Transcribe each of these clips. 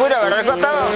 apuro, ¿verdad, Costado?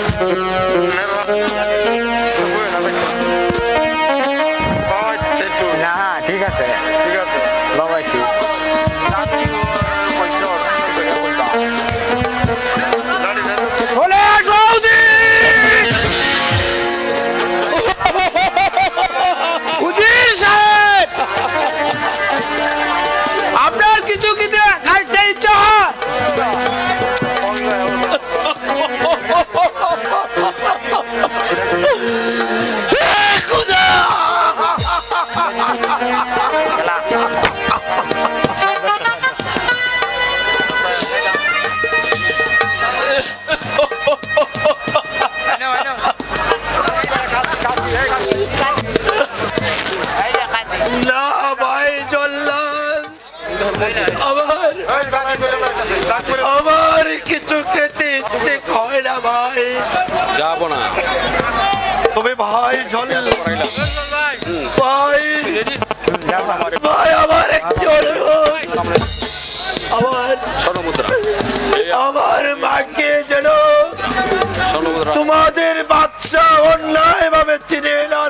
চিনে না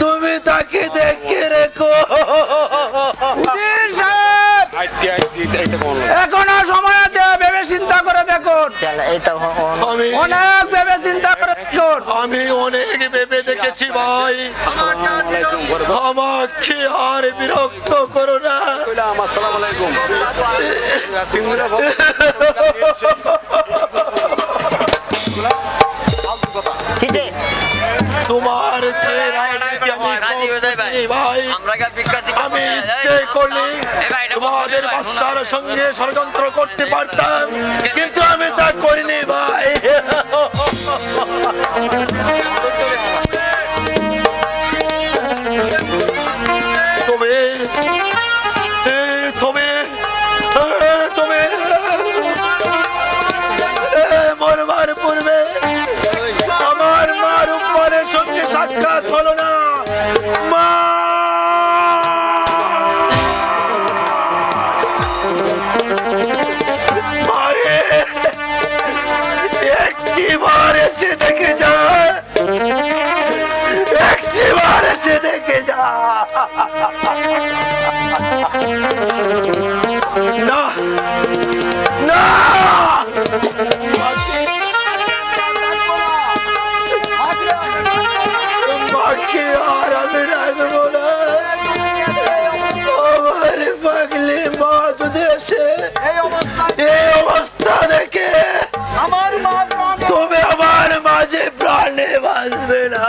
তুমি তাকে দেখে রেখো। এখনও সময় আছে ভেবে চিন্তা করে দেখুন। আমি অনেক ভেবে চিন্তা করে দেখুন। আমি অনেক ভেবে দেখেছি ভাই। আসসালামু আলাইকুম ঘরে আমাকে আর বিরক্ত করো না। আসসালামু আলাইকুম। আমি ইচ্ছে করলে তোমাদের বাচ্চার সঙ্গে ষড়যন্ত্র করতে পারতাম কিন্তু আমি তা করিনি ভাই। তবে এসে দেখে যা। না না। মাকে আর আমি রাখব না। আমার পাগলি মা যদি এসে এই অবস্থা। দেখে তুমি আমার মাঝে প্রাণে বাঁচবে না।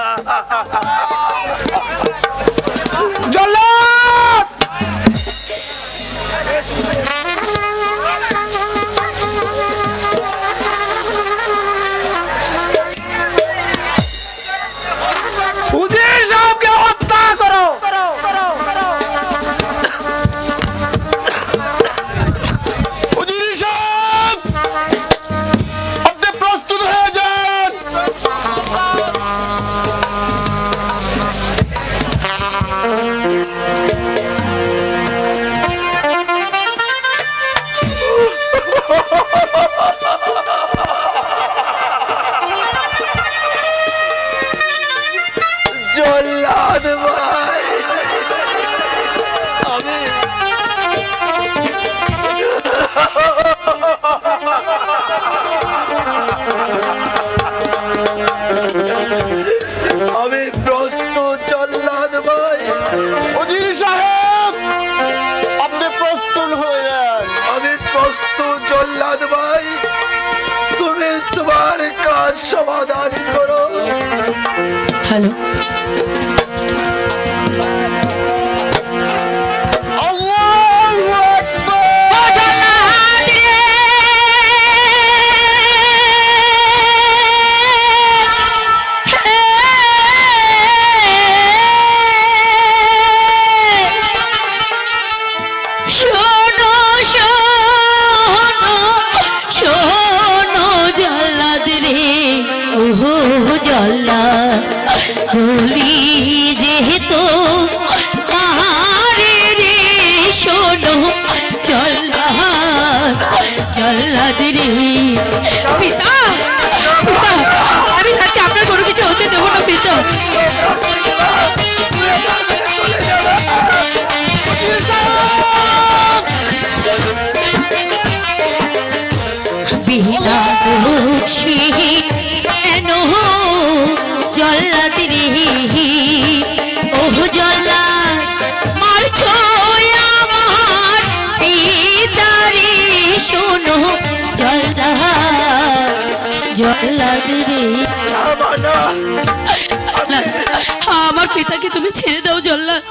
আমার পিতাকে তুমি ছেড়ে দাও জল্লাদ।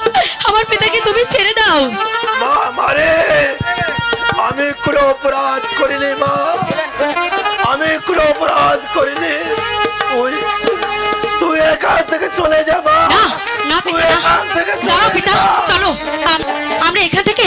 আমার পিতাকে তুমি ছেড়ে দাও। মা মারে। আমি কোনো অপরাধ করিনি মা। আমি কোনো অপরাধ করিনি। ওই তুই এখান থেকে চলে যা মা। না পিতা। চলো পিতা। চলো আমরা এখান থেকে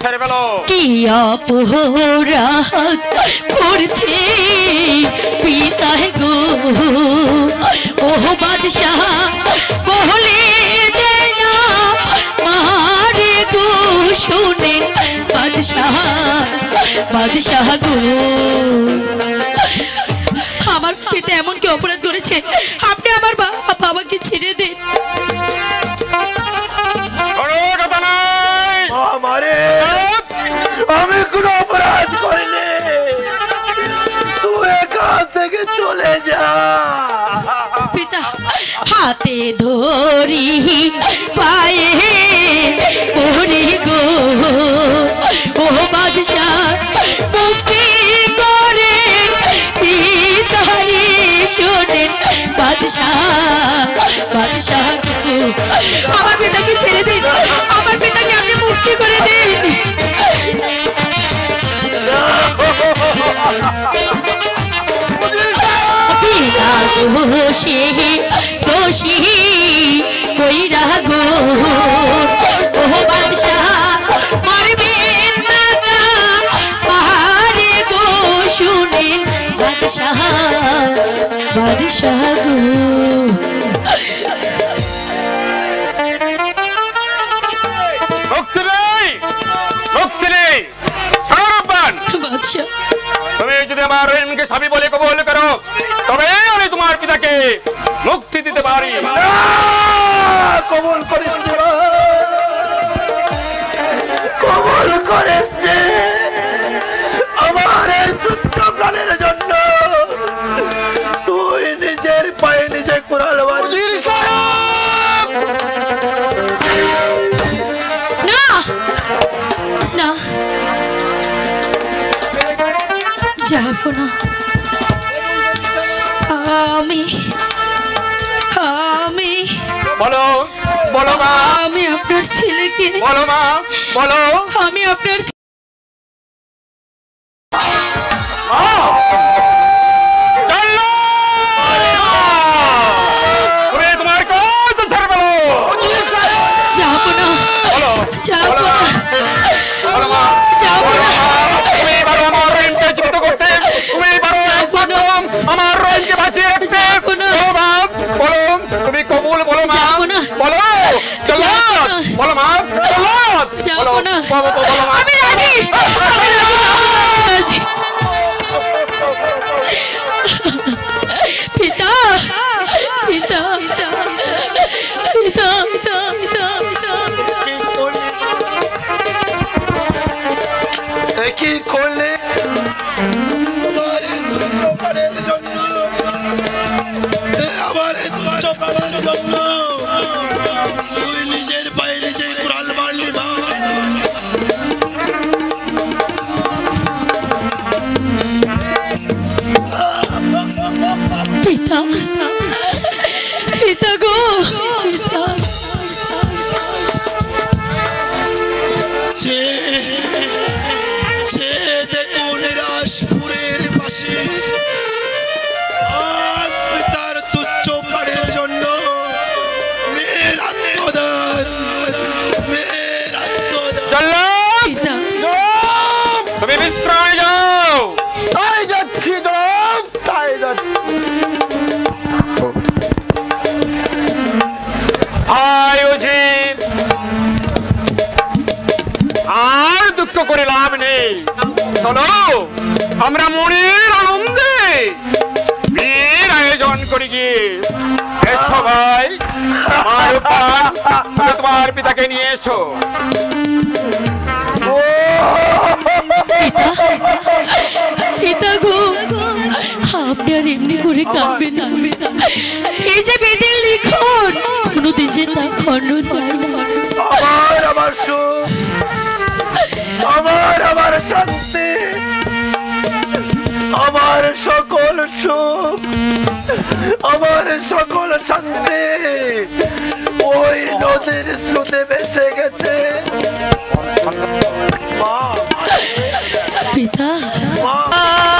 সেরে ফেলো। কি অপরাধ করছে পিতা গো। ওহ বাদশাহ, বলে মারে গো, শুনে। বাদশাহ বাদশাহ গো। আমার পিতা এমন কি অপরাধ করেছে আপনি আমার বাবাকে ছেড়ে দিন মারে আমি কোনো অপরাধ করিনি। তুই এখান থেকে চলে যা। পিতা হাতে ধরি পায়ে দোষে দোষী কইরা গো ও বাদশাহ মারবেন না পাহাড়ে গো শুনেন বাদশাহ বাদশাহ গো। তুমি যদি আমার স্বামী বলে কবুল করো তবে আমি তোমার পিতাকে মুক্তি দিতে পারি। কবুল করিস। কবুল করিস আমার এই তুচ্ছ প্রাণের জন্য তুই নিজের পায়ে নিজে কুড়াল। না! না। যাব না। আমি আমি বলো বলো মা। আমি আপনার ছেলেকে বলো মা বলো। আমি আপনার না। বলো আমি রাজি। রাজি। পিতা। পিতা। পিতা। কি করলে আমার এই জন্য। চলো আমরা মনের আনন্দে বিয়ের আয়োজন করি গিয়ে। সবাই তোমার পিতাকে নিয়ে এসো। পিতা গো আপনি আর এমনি করে কাঁদবেন না। এই যে বেদের লিখন, কোনোদিন যে তা খণ্ড আমার আমার শান্তি আমার সকল সুখ আমার সকল শান্তি। ওই নদীর স্রোতে ভেসে গেছে। পিতা। মা।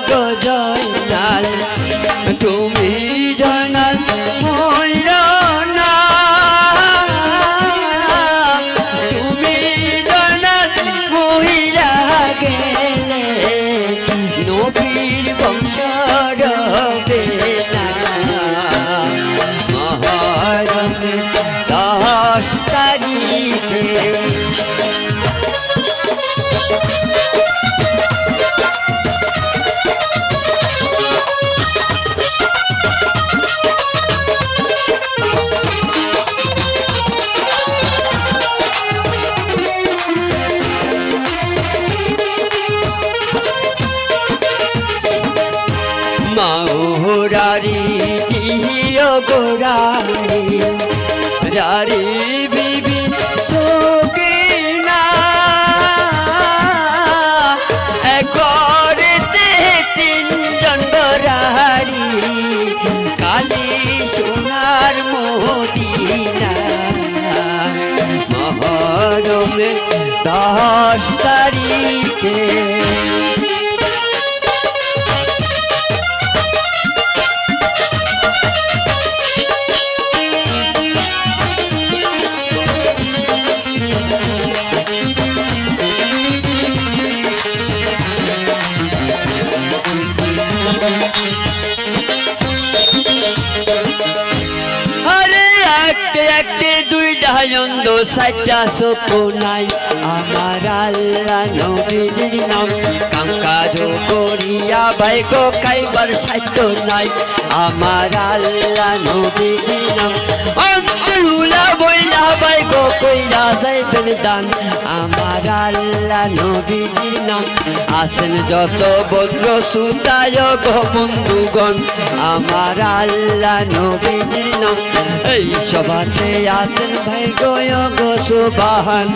গো জয়নাল দশ তারিখে সাইটা সোপো নাই। আমার আল্লাহ নবীজির নাম। কাঙ্কাজ করিয়া গো খাইবার সাইত নাই। আমার আল্লাহ নবীজির নাম। অন্তরুলা বইলা গো কইরা যাইবেন দান। আমার আল্লাহ নবীজির নাম আসেন যত বদ্র সুতায় গো বন্ধুগণ, আমার আল্লাহ নবীজির নাম এই সভাতে আছেন ভাই গয় গো সুবাহান।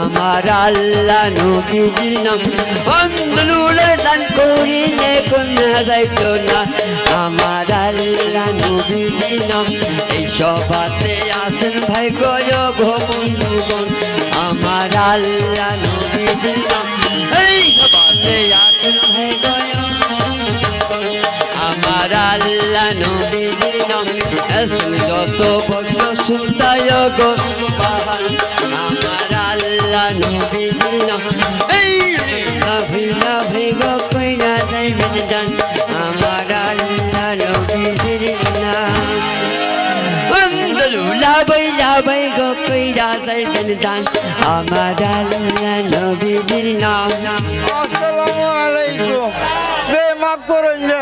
আমার আল্লাহ নবীজির নাম বন্ধুলের দান করিলে কন্যা যাইত না। আমার আল্লাহ নবীজির নাম এই সভাতে আছেন ভাই গয় গো বন্ধুগণ আমার আল্লাহ নবীজির নাম এই আদর হয়ে গয় আমার আল্লাহ নবীজির নাম এসম যত বড় সুতায় গো বাহান। আমার আল্লাহ নবীজির নাম এই রে নাভি নাভি গো কইরা যাইবেন জান। আমার আল্লাহ নবীজির নাম বন্ধু লাবাই লাবাই গো কইরা যাইবেন জান আমার আল্লাহ নবীজির নাম আসসালামু আলাইকুম বে মাফ করুন যে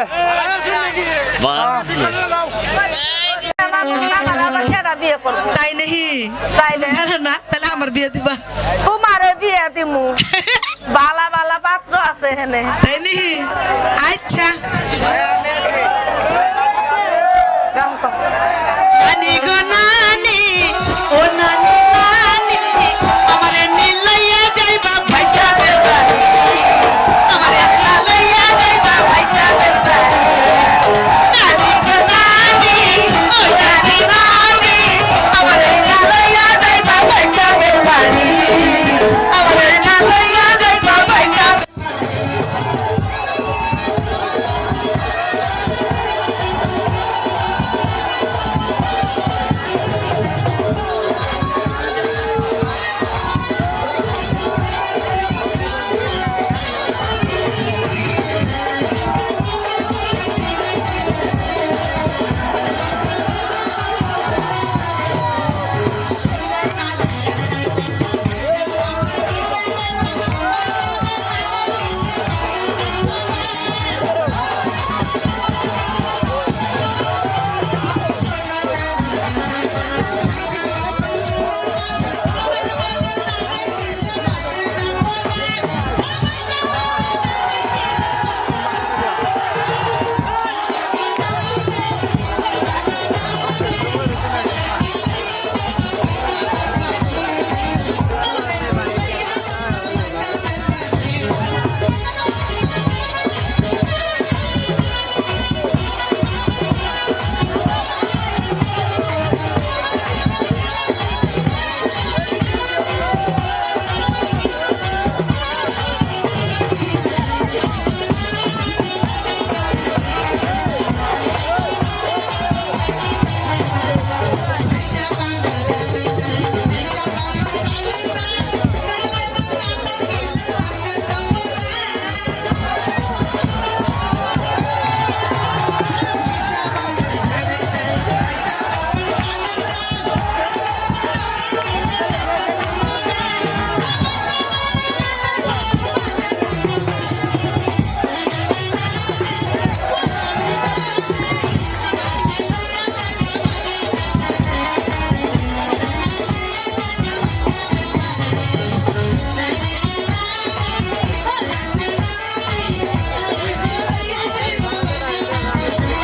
আমার আবার কেডা বিয়ে করব তাই নেহি তাই না জানো না তাহলে আমার বিয়ে দিবা তোমারে বিয়ে দিমু বালা বালা পাত্র আছে হেনে তাই নেহি আচ্ছা गाव का नानी गो नानी ओ नानी